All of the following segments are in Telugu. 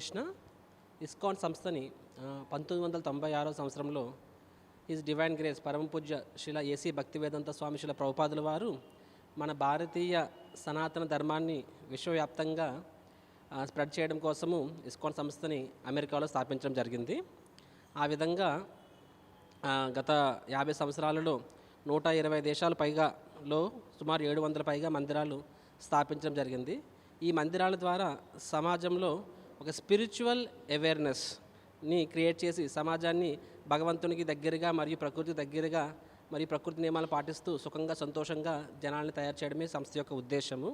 కృష్ణ ఇస్కాన్ సంస్థని పంతొమ్మిది వందల తొంభై ఆరో సంవత్సరంలో ఈజ్ డివైన్ గ్రేస్ పరమ పూజ్య శిల ఏసీ భక్తివేదంత స్వామి శిల ప్రభుపాదుల వారు మన భారతీయ సనాతన ధర్మాన్ని విశ్వవ్యాప్తంగా స్ప్రెడ్ చేయడం కోసము ఇస్కాన్ సంస్థని అమెరికాలో స్థాపించడం జరిగింది. ఆ విధంగా గత యాభై సంవత్సరాలలో నూట ఇరవై దేశాల పైగాలో సుమారు ఏడు వందల పైగా మందిరాలు స్థాపించడం జరిగింది. ఈ మందిరాల ద్వారా సమాజంలో ఒక స్పిరిచువల్ అవేర్నెస్ని క్రియేట్ చేసి సమాజాన్ని భగవంతునికి దగ్గరగా మరియు ప్రకృతికి దగ్గరగా మరియు ప్రకృతి నియమాలు పాటిస్తూ సుఖంగా సంతోషంగా జనాల్ని తయారు చేయడమే సంస్థ యొక్క ఉద్దేశము.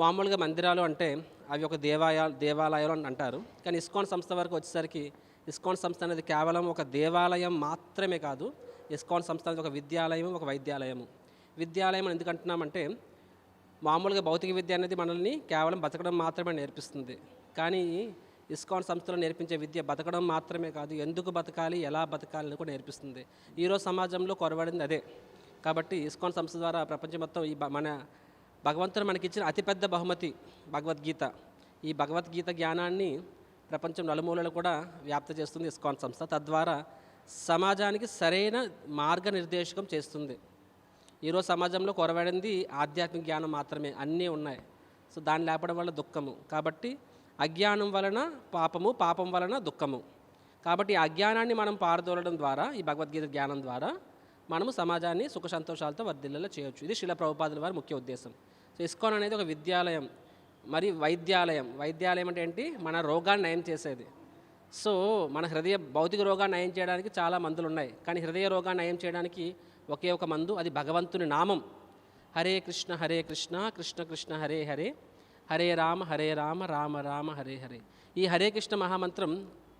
మామూలుగా మందిరాలు అంటే అవి ఒక దేవాలయ దేవాలయాలు అని అంటారు. కానీ ఇస్కాన్ సంస్థ వరకు వచ్చేసరికి ఇస్కాన్ సంస్థ అనేది కేవలం ఒక దేవాలయం మాత్రమే కాదు ఇస్కాన్ సంస్థ అనేది ఒక విద్యాలయం ఒక వైద్యాలయము. విద్యాలయం అని ఎందుకంటున్నామంటే మామూలుగా భౌతిక విద్య అనేది మనల్ని కేవలం బతకడం మాత్రమే నేర్పిస్తుంది. కానీ ఇస్కాన్ సంస్థలో నేర్పించే విద్య బతకడం మాత్రమే కాదు ఎందుకు బతకాలి ఎలా బతకాలి అని కూడా నేర్పిస్తుంది. ఈరోజు సమాజంలో కొరబడింది అదే. కాబట్టి ఇస్కాన్ సంస్థ ద్వారా ప్రపంచం మొత్తం ఈ మన భగవంతుడు మనకిచ్చిన అతిపెద్ద బహుమతి భగవద్గీత. ఈ భగవద్గీత జ్ఞానాన్ని ప్రపంచం నలుమూలలు కూడా వ్యాప్తి చేస్తుంది ఇస్కాన్ సంస్థ. తద్వారా సమాజానికి సరైన మార్గనిర్దేశకం చేస్తుంది. ఈరోజు సమాజంలో కొరవడింది ఆధ్యాత్మిక జ్ఞానం మాత్రమే అన్నీ ఉన్నాయి. సో దాన్ని లేపడం వల్ల దుఃఖము. కాబట్టి అజ్ఞానం వలన పాపము పాపం వలన దుఃఖము. కాబట్టి అజ్ఞానాన్ని మనం పారదోలడం ద్వారా ఈ భగవద్గీత జ్ఞానం ద్వారా మనము సమాజాన్ని సుఖ సంతోషాలతో వర్ధిల్లలో చేయొచ్చు. ఇది శిల ప్రభుపాదుల వారి ముఖ్య ఉద్దేశం. సో ఇస్కాన్ అనేది ఒక విద్యాలయం. మరి వైద్యాలయం. వైద్యాలయం అంటే ఏంటి? మన రోగాన్ని నయం చేసేది. సో మన హృదయ భౌతిక రోగాన్ని నయం చేయడానికి చాలా మందులు ఉన్నాయి. కానీ హృదయ రోగాన్ని నయం చేయడానికి ఒకే ఒక మందు అది భగవంతుని నామం. హరే కృష్ణ హరే కృష్ణ కృష్ణ కృష్ణ హరే హరే హరే రామ హరే రామ రామ రామ హరే హరే. ఈ హరే కృష్ణ మహామంత్రం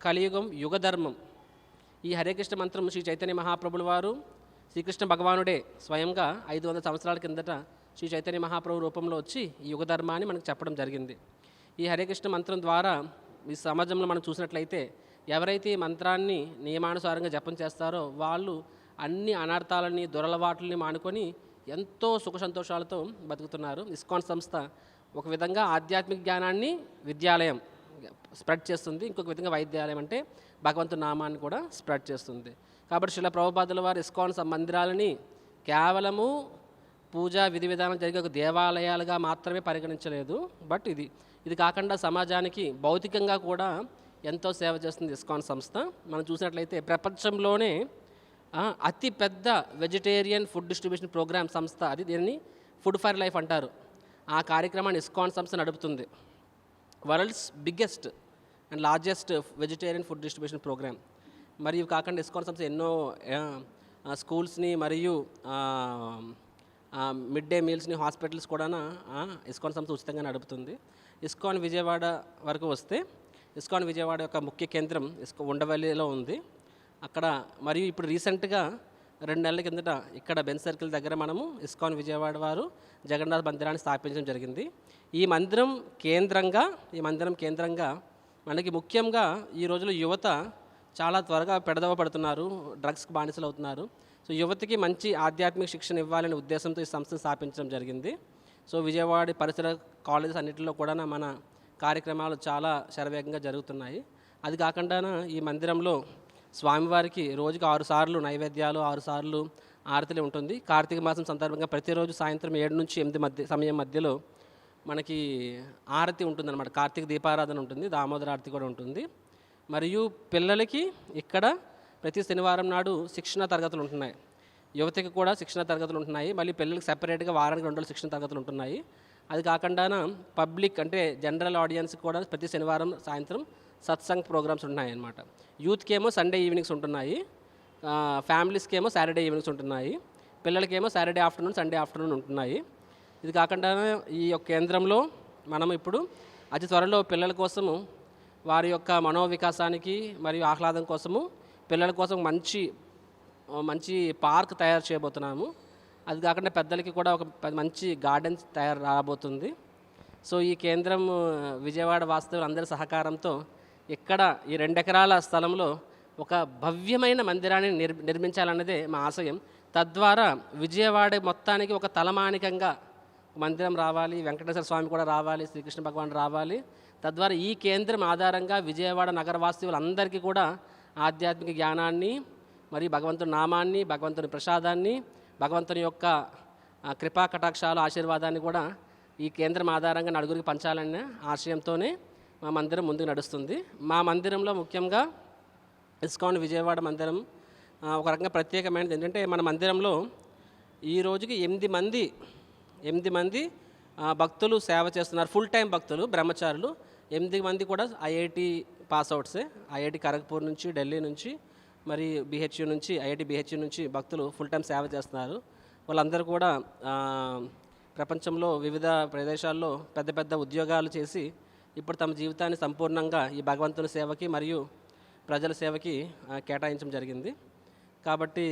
కలియుగం యుగధర్మం. ఈ హరే కృష్ణ మంత్రం శ్రీ చైతన్య మహాప్రభుల వారు శ్రీకృష్ణ భగవానుడే స్వయంగా ఐదు వందల సంవత్సరాల కిందట శ్రీ చైతన్య మహాప్రభు రూపంలో వచ్చి ఈ యుగధర్మాన్ని మనకు చెప్పడం జరిగింది. ఈ హరే కృష్ణ మంత్రం ద్వారా ఈ సమాజంలో మనం చూసినట్లయితే ఎవరైతే ఈ మంత్రాన్ని నియమానుసారంగా జపం చేస్తారో వాళ్ళు అన్ని అనర్థాలని దురలవాట్లని మానుకొని ఎంతో సుఖ సంతోషాలతో బతుకుతున్నారు. ఇస్కాన్ సంస్థ ఒక విధంగా ఆధ్యాత్మిక జ్ఞానాన్ని విద్యాలయం స్ప్రెడ్ చేస్తుంది. ఇంకొక విధంగా వైద్యాలయం అంటే భగవంతు నామాన్ని కూడా స్ప్రెడ్ చేస్తుంది. కాబట్టి శిల ప్రభుపాదుల వారు ఇస్కాన్స్ మందిరాలని కేవలము పూజా విధి విధానం జరిగే ఒక దేవాలయాలుగా మాత్రమే పరిగణించలేదు. బట్ ఇది ఇది కాకుండా సమాజానికి భౌతికంగా కూడా ఎంతో సేవ చేస్తుంది ఇస్కాన్ సంస్థ. మనం చూసినట్లయితే ప్రపంచంలోనే అతిపెద్ద అతి పెద్ద వెజిటేరియన్ ఫుడ్ డిస్ట్రిబ్యూషన్ ప్రోగ్రామ్ సంస్థ అది. దీనిని ఫుడ్ ఫర్ లైఫ్ అంటారు. ఆ కార్యక్రమాన్ని ఇస్కాన్ సంస్థ నడుపుతుంది. World's biggest and largest vegetarian food distribution program. మరియు కాకుండా ఇస్కాన్ సంస్థ ఎన్నో స్కూల్స్ని మరియు మిడ్ డే మీల్స్ని హాస్పిటల్స్ కూడా ఇస్కాన్ సంస్థ ఉచితంగా నడుపుతుంది. ఇస్కాన్ విజయవాడ వరకు వస్తే ఇస్కాన్ విజయవాడ యొక్క ముఖ్య కేంద్రం ఇస్కో ఉండవల్లిలో ఉంది. అక్కడ మరియు ఇప్పుడు రీసెంట్గా రెండు నెలల కిందట ఇక్కడ బెన్ సర్కిల్ దగ్గర మనము ఇస్కాన్ విజయవాడ వారు జగన్నాథ్ మందిరాన్ని స్థాపించడం జరిగింది. ఈ మందిరం కేంద్రంగా ఈ మందిరం కేంద్రంగా మనకి ముఖ్యంగా ఈ రోజుల్లో యువత చాలా త్వరగా పెడదవ పడుతున్నారు డ్రగ్స్కి బానిసలు అవుతున్నారు సో యువతకి మంచి ఆధ్యాత్మిక శిక్షణ ఇవ్వాలనే ఉద్దేశంతో ఈ సంస్థను స్థాపించడం జరిగింది. సో విజయవాడ పరిసర కాలేజెస్ అన్నింటిలో కూడా మన కార్యక్రమాలు చాలా శరవేగంగా జరుగుతున్నాయి. అది కాకుండా ఈ మందిరంలో స్వామివారికి రోజుకి ఆరు సార్లు నైవేద్యాలు ఆరు సార్లు ఆరతిలు ఉంటుంది. కార్తీక మాసం సందర్భంగా ప్రతిరోజు సాయంత్రం ఏడు నుంచి ఎనిమిది మధ్య సమయం మధ్యలో మనకి ఆరతి ఉంటుందన్నమాట. కార్తీక దీపారాధన ఉంటుంది దామోదర ఆరతి కూడా ఉంటుంది. మరియు పిల్లలకి ఇక్కడ ప్రతి శనివారం నాడు శిక్షణ తరగతులు ఉంటున్నాయి. యువతకి కూడా శిక్షణ తరగతులు ఉంటున్నాయి. మళ్ళీ పిల్లలకి సెపరేట్గా వారానికి రెండు రోజులు శిక్షణ తరగతులు ఉంటున్నాయి. అది కాకుండా పబ్లిక్ అంటే జనరల్ ఆడియన్స్ కూడా ప్రతి శనివారం సాయంత్రం సత్సంగ్ ప్రోగ్రామ్స్ ఉన్నాయి అన్నమాట సండే ఈవినింగ్స్ ఉంటున్నాయి. ఫ్యామిలీస్కి ఏమో సాటర్డే ఈవినింగ్స్ ఉంటున్నాయి. పిల్లలకేమో సాటర్డే ఆఫ్టర్నూన్ సండే ఆఫ్టర్నూన్ ఉంటున్నాయి. ఇది కాకుండా ఈ యొక్క కేంద్రంలో మనం ఇప్పుడు అతి త్వరలో పిల్లల కోసము వారి యొక్క మనోవికాసానికి మరియు ఆహ్లాదం కోసము పిల్లల కోసం మంచి మంచి పార్క్ తయారు చేయబోతున్నాము. అది కాకుండా పెద్దలకి కూడా ఒక మంచి గార్డెన్ తయారు రాబోతుంది. సో ఈ కేంద్రం విజయవాడ వాస్తవులు అందరి సహకారంతో ఇక్కడ ఈ రెండు ఎకరాల స్థలంలో ఒక భవ్యమైన మందిరాన్ని నిర్ నిర్మించాలన్నదే మా ఆశయం. తద్వారా విజయవాడ మొత్తానికి ఒక తలమానికంగా మందిరం రావాలి వెంకటేశ్వర స్వామి కూడా రావాలి శ్రీకృష్ణ భగవాన్ రావాలి. తద్వారా ఈ కేంద్రం ఆధారంగా విజయవాడ నగరవాసులందరికీ కూడా ఆధ్యాత్మిక జ్ఞానాన్ని మరియు భగవంతుని నామాన్ని భగవంతుని ప్రసాదాన్ని భగవంతుని యొక్క కృపా కటాక్షాలు ఆశీర్వాదాన్ని కూడా ఈ కేంద్రం ఆధారంగా నలుగురికి పంచాలనే ఆశయంతోనే మా మందిరం ముందుకు నడుస్తుంది. మా మందిరంలో ముఖ్యంగా ఇస్కాన్ విజయవాడ మందిరం ఒక రకంగా ప్రత్యేకమైనది. ఏంటంటే మన మందిరంలో ఈ రోజుకి ఎనిమిది మంది ఎనిమిది మంది భక్తులు సేవ చేస్తున్నారు. ఫుల్ టైం భక్తులు బ్రహ్మచారులు. ఎనిమిది మంది కూడా ఐఐటి పాస్అవుట్సే ఐఐటి ఖరగ్పూర్ నుంచి ఢిల్లీ నుంచి మరి బిహెచ్యు నుంచి ఐఐటి బిహెచ్యు నుంచి భక్తులు ఫుల్ టైం సేవ చేస్తున్నారు. వాళ్ళందరూ కూడా ప్రపంచంలో వివిధ ప్రదేశాల్లో పెద్ద పెద్ద ఉద్యోగాలు చేసి ఇప్పుడు తమ జీవితాన్ని సంపూర్ణంగా ఈ భగవంతుని సేవకి మరియు ప్రజల సేవకి కేటాయించడం జరిగింది. కాబట్టి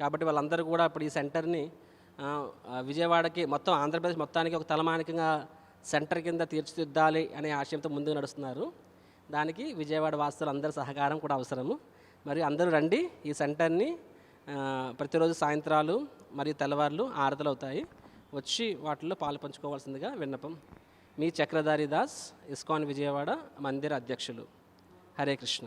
కాబట్టి వాళ్ళందరూ కూడా ఇప్పుడు ఈ సెంటర్ని విజయవాడకి మొత్తం ఆంధ్రప్రదేశ్ మొత్తానికి ఒక తలమానికంగా సెంటర్ కింద తీర్చిదిద్దాలి అనే ఆశయంతో ముందుకు నడుస్తున్నారు. దానికి విజయవాడ వాసులు అందరి సహకారం కూడా అవసరము. మరి అందరూ రండి ఈ సెంటర్ని ప్రతిరోజు సాయంత్రాలు మరియు తెల్లవారులు ఆరతలు అవుతాయి వచ్చి వాటిల్లో పాలు పంచుకోవాల్సిందిగా విన్నపం. మీ చక్రధారి దాస్ ఇస్కాన్ విజయవాడ మందిర అధ్యక్షులు. హరే కృష్ణ.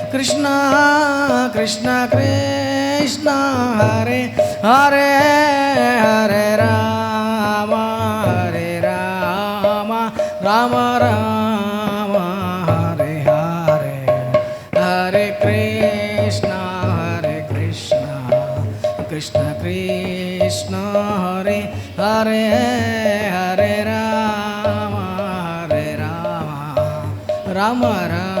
రామ రామ రామ హరే హరే హరే కృష్ణ హరే కృష్ణ కృష్ణ కృష్ణ హరే హరే హరే రామ హరే రామ రామ రామ హరే హరే హరే కృష్ణ హరే కృష్ణ కృష్ణ కృష్ణ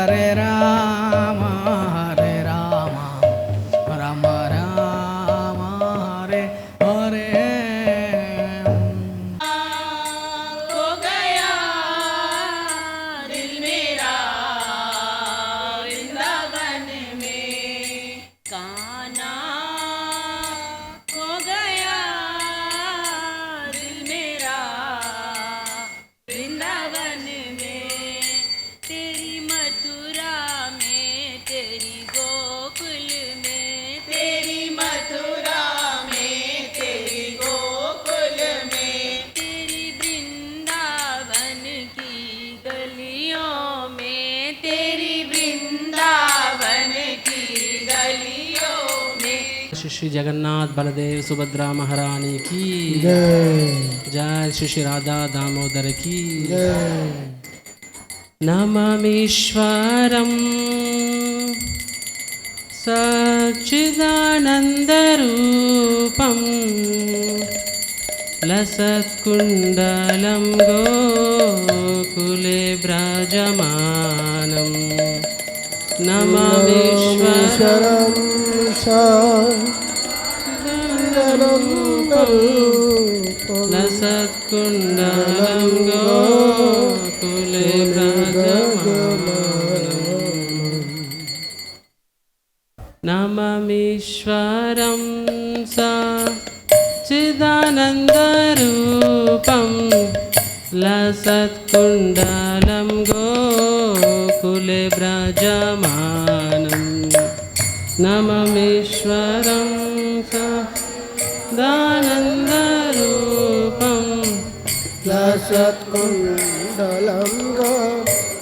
जगन्नाथ बलदेव सुभद्रा महारानी की। जय। श्री श्री राधा दामोदर की। नममीश्वरम् सच्चिदानन्दरूपं लसत्कुण्डलं गोकुले व्रजमानं लसत्कुण्डलं गो कुलव्रजमा नमीश्वरं स चिदानन्दरूपं लसत्कुण्डलं गोकुले व्रजमानं नममीश्वरम् गनन्दरूपं लसत्कुण्डलं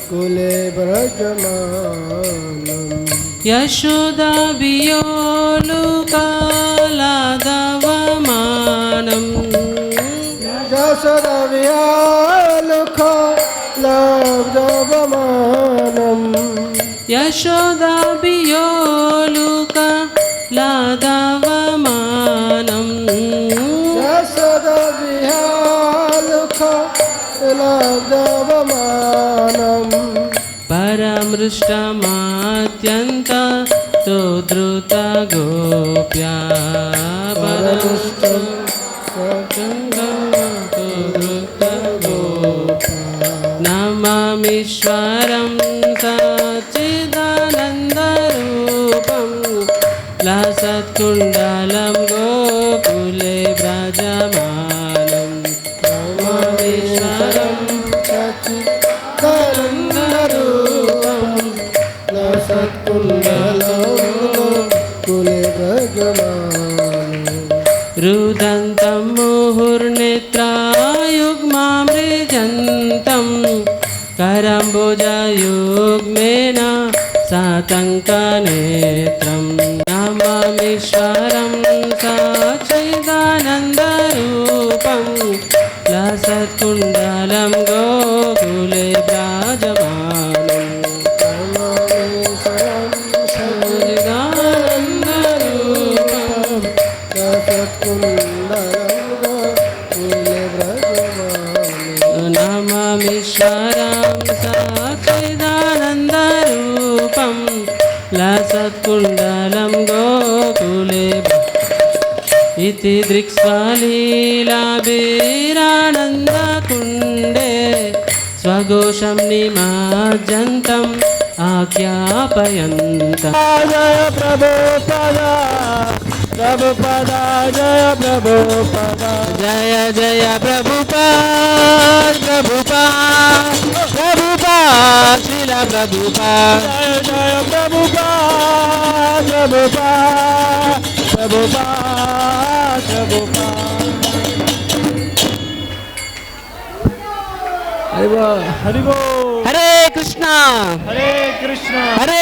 कुले व्रजमानं यशोदाभियोलुकालादवमानं यशोदाभियोलुकालादवमानं यशोदाभियो లబ్ధవమానం పరమృష్టమాత్యంత తోధృత గోప్యా పరమృష్టం నమామీశ్వరం సచ్చిదానందరూపం లసత్కుండలం గోకులే रुदन्तं मुहुर्नेत्रायुग्मामृजन्तं करम्बुजयुग्मेन सातङ्कनेत्रं नमामीश्वरं కృష్ణ రామ సచ్చిదానందరూపం లసత్కుండలం గోకులే ఇది దృక్స్వలీలాబీరానందకుండే స్వఘోషం నిమాజంతం ఆజ్ఞాపయంత ప్రభో పదా ప్రభుపదా జయ ప్రభుపదా జయ జయ ప్రభుపా ప్రభుపా ప్రభుపా శిల ప్రభుపా జయ ప్రభుపా ప్రభుపా ప్రభుపా ప్రభుపా హరిబో హరిబో హరే కృష్ణ హరే కృష్ణ హరే